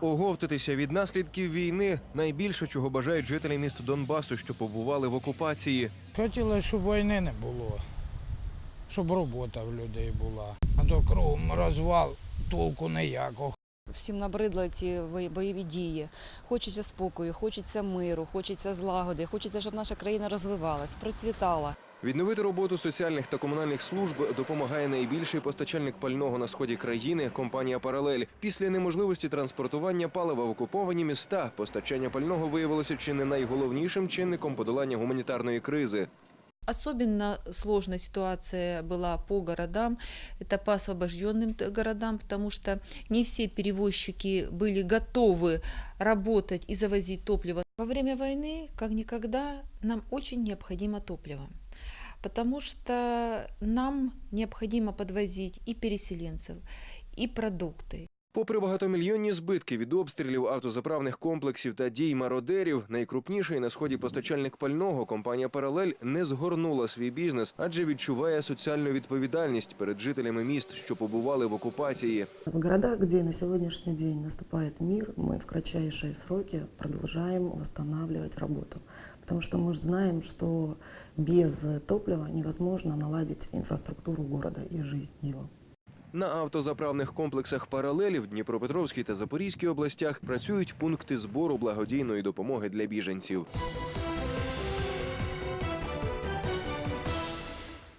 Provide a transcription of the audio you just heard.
Оговтатися від наслідків війни найбільше чого бажають жителі міст Донбасу, що побували в окупації. Хотілося, щоб війни не було, щоб робота в людей була. А то кругом розвал, толку ніякого. Всім набридли ці бойові дії. Хочеться спокою, хочеться миру, хочеться злагоди, хочеться, щоб наша країна розвивалась, процвітала. Відновити роботу соціальних та комунальних служб допомагає найбільший постачальник пального на сході країни компанія Паралель. Після неможливості транспортування палива в окуповані міста постачання пального виявилося чи не найголовнішим чинником подолання гуманітарної кризи. Особенно сложная ситуация была по городам, это по освобожденным т- городам, потому что не все перевозчики были готовы работать и завозить топливо. Во время войны, как никогда, нам очень необходимо топливо, потому что нам необходимо подвозить и переселенцев, и продукты, Попри багатомільйонні збитки від обстрілів автозаправних комплексів та дій мародерів, найкрупніший на сході постачальник пального компанія Паралель не згорнула свій бізнес, адже відчуває соціальну відповідальність перед жителями міст, що побували в окупації. В городах, где на сегодняшний день наступает мир, мы в кратчайшие сроки продолжаем восстанавливать работу. Потому что мы знаем, что без топлива невозможно наладить инфраструктуру города и жизнь его. На автозаправних комплексах паралелі в Дніпропетровській та Запорізькій областях працюють пункти збору благодійної допомоги для біженців.